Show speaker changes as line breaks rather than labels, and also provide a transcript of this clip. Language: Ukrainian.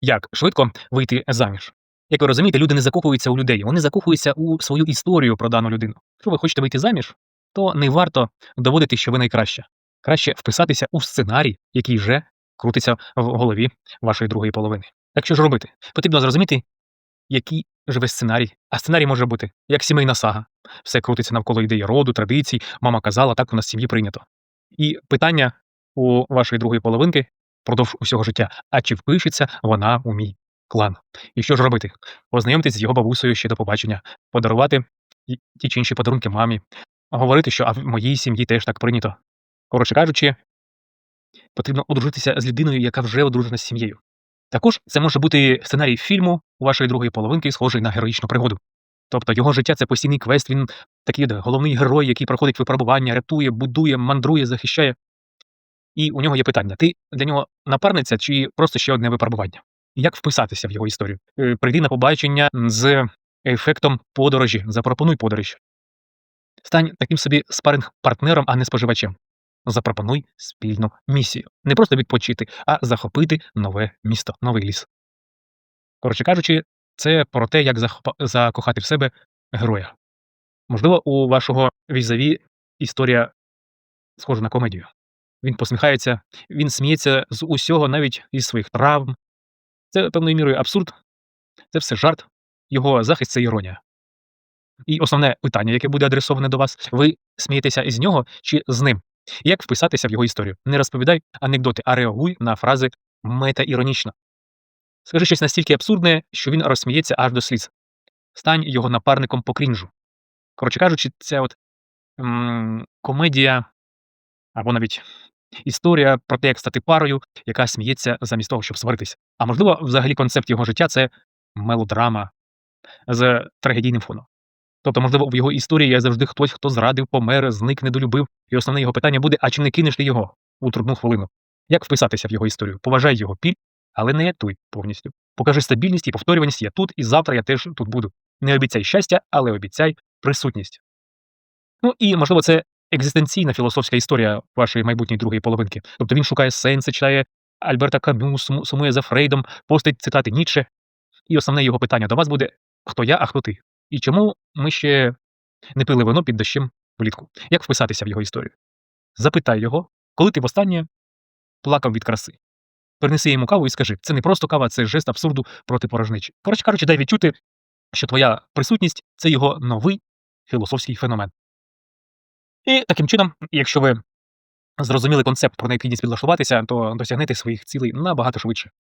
Як швидко вийти заміж? Як ви розумієте, люди не закохуються у людей, вони закохуються у свою історію про дану людину. Якщо ви хочете вийти заміж, то не варто доводити, що ви найкраща. Краще вписатися у сценарій, який вже крутиться в голові вашої другої половини. Так що ж робити? Потрібно зрозуміти, який живе сценарій. А сценарій може бути як сімейна сага. Все крутиться навколо ідеї роду, традицій. Мама казала, так у нас сім'ї прийнято. І питання у вашої другої половинки впродовж усього життя: а чи впишеться вона у мій клан? І що ж робити? Познайомитись з його бабусею ще до побачення, подарувати ті чи інші подарунки мамі, говорити, що а в моїй сім'ї теж так прийнято. Коротше кажучи, потрібно одружитися з людиною, яка вже одружена з сім'єю. Також це може бути сценарій фільму у вашої другої половинки, схожий на героїчну пригоду. Тобто його життя це постійний квест, він такий головний герой, який проходить випробування, рятує, будує, мандрує, захищає. І у нього є питання: ти для нього напарниця чи просто ще одне випробування? Як вписатися в його історію? Е, Прийди на побачення з ефектом подорожі, запропонуй подорож. Стань таким собі спаринг партнером, а не споживачем. Запропонуй спільну місію. Не просто відпочити, а захопити нове місто, новий ліс. Коротше кажучи, це про те, як закохати в себе героя. Можливо, у вашого візаві історія схожа на комедію. Він посміхається, він сміється з усього, навіть із своїх травм. Це певною мірою абсурд, це все жарт, його захист це іронія. І основне питання, яке буде адресоване до вас, ви смієтеся із нього чи з ним? Як вписатися в його історію? Не розповідай анекдоти, а реагуй на фрази мета-іронічно. Скажи щось настільки абсурдне, що він розсміється аж до сліз. Стань його напарником по крінжу. Коротше кажучи, це от м, комедія або навіть історія про те, як стати парою, яка сміється замість того, щоб сваритися. А можливо, взагалі концепт його життя це мелодрама з трагедійним фоном. Тобто, можливо, в його історії є завжди хтось, хто зрадив, помер, зник, недолюбив, і основне його питання буде: а чи не кинеш ти його у трудну хвилину? Як вписатися в його історію? Поважай його піль, але не ятуй повністю. Покажи стабільність і повторюваність, я тут, і завтра я теж тут буду. Не обіцяй щастя, але обіцяй присутність. Ну і, можливо, це екзистенційна філософська історія вашої майбутньої другої половинки. Тобто він шукає сенси, читає Альберта Камю, сумує за Фрейдом, постить цитати Ніцше. І основне його питання до вас буде: хто я, а хто ти? І чому ми ще не пили вино під дощем влітку? Як вписатися в його історію? Запитай його, коли ти востаннє плакав від краси. Принеси йому каву і скажи, це не просто кава, це жест абсурду проти порожнечі. Коротше кажучи, дай відчути, що твоя присутність це його новий філософський феномен. І таким чином, якщо ви зрозуміли концепт про необхідність підлаштуватися, то досягнете своїх цілей набагато швидше.